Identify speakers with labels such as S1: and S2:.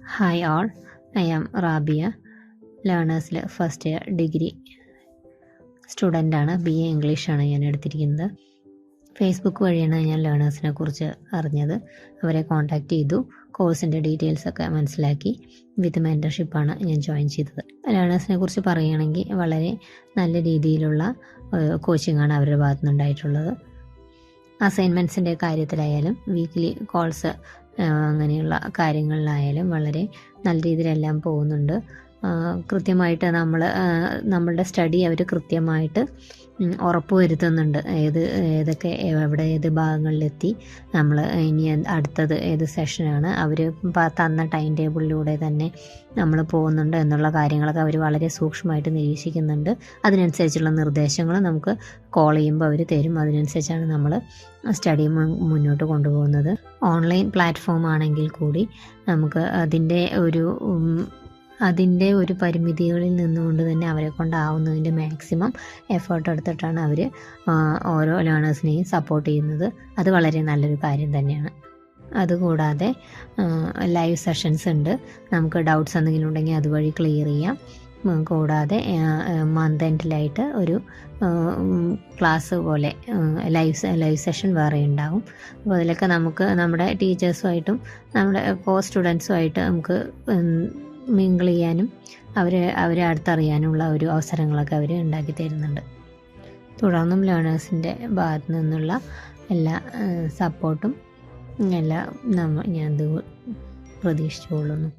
S1: Hi all I am Rabia ലേണേഴ്സിൽ first year degree സ്റ്റുഡന്റാണ് B A ഇംഗ്ലീഷാണ് ഞാൻ എടുത്തിരിക്കുന്നത്. ഫേസ്ബുക്ക് വഴിയാണ് ഞാൻ ലേണേഴ്സിനെ കുറിച്ച് അറിഞ്ഞത്. അവരെ കോൺടാക്റ്റ് ചെയ്തു കോഴ്സിന്റെ ഡീറ്റെയിൽസ് ഒക്കെ മനസ്സിലാക്കി. വിത്ത് മെന്റർഷിപ്പാണ് ഞാൻ ജോയിൻ ചെയ്തത്. ലേണേഴ്സിനെ കുറിച്ച് പറയുകയാണെങ്കിൽ വളരെ നല്ല രീതിയിലുള്ള കോച്ചിങ്ങാണ് അവരുടെ ഭാഗത്തു നിന്നുണ്ടായിട്ടുള്ളത് അസൈൻമെന്റ്സിന്റെ കാര്യത്തിലായാലും വീക്കിലി കോൾസ് അങ്ങനെയുള്ള കാര്യങ്ങളിലായാലും വളരെ നല്ല രീതിയിലെല്ലാം പോകുന്നുണ്ട്. കൃത്യമായിട്ട് നമ്മൾ നമ്മളുടെ സ്റ്റഡി അവർ കൃത്യമായിട്ട് ഉറപ്പുവരുത്തുന്നുണ്ട് ഉറപ്പ് വരുത്തുന്നുണ്ട്. ഏത് ഏതൊക്കെ എവിടെ ഏത് ഭാഗങ്ങളിലെത്തി നമ്മൾ ഇനി അടുത്തത് ഏത് സെഷനാണ് അവർ തന്ന ടൈം ടേബിളിലൂടെ തന്നെ നമ്മൾ പോകുന്നുണ്ട് എന്നുള്ള കാര്യങ്ങളൊക്കെ അവർ വളരെ സൂക്ഷ്മമായിട്ട് നിരീക്ഷിക്കുന്നുണ്ട്. അതിനനുസരിച്ചുള്ള നിർദ്ദേശങ്ങൾ നമുക്ക് കോൾ ചെയ്യുമ്പോൾ അവർ തരും. അതിനനുസരിച്ചാണ് നമ്മൾ സ്റ്റഡി മുന്നോട്ട് കൊണ്ടുപോകുന്നത്. ഓൺലൈൻ പ്ലാറ്റ്ഫോം ആണെങ്കിൽ കൂടി നമുക്ക് അതിന്റെ ഒരു അതിന്റെ ഒരു പരിമിതികളിൽ നിന്നുകൊണ്ട് തന്നെ അവരെ കൊണ്ടാവുന്നതിന്റെ മാക്സിമം എഫേർട്ട് എടുത്തിട്ടാണ് അവർ ഓരോ ലേണേഴ്സിനെയും സപ്പോർട്ട് ചെയ്യുന്നത്. അത് വളരെ നല്ലൊരു കാര്യം തന്നെയാണ്. അതുകൂടാതെ ലൈവ് സെഷൻസ് ഉണ്ട്. നമുക്ക് ഡൗട്ട്സ് എന്തെങ്കിലും ഉണ്ടെങ്കിൽ അതുവഴി ക്ലിയർ ചെയ്യാം. കൂടാതെ മന്ത് എൻഡിലായിട്ട് ഒരു ക്ലാസ് പോലെ ലൈവ് ലൈവ് സെഷൻ വേറെ ഉണ്ടാകും അപ്പോൾ അതിലൊക്കെ നമുക്ക് നമ്മുടെ ടീച്ചേഴ്സുമായിട്ടും നമ്മുടെ കോ സ്റ്റുഡൻസുമായിട്ട് നമുക്ക് മിങ്കിൾ ചെയ്യാനും അവരെ അവരെ അടുത്തറിയാനുള്ള ഒരു അവസരങ്ങളൊക്കെ അവർ ഉണ്ടാക്കി തരുന്നുണ്ട്. തുടർന്നും ലേണേഴ്സിന്റെ ഭാഗത്തു നിന്നുള്ള എല്ലാ സപ്പോർട്ടും എല്ലാം നമ്മൾ ഞാൻ പ്രതീക്ഷിച്ചുകൊള്ളുന്നു.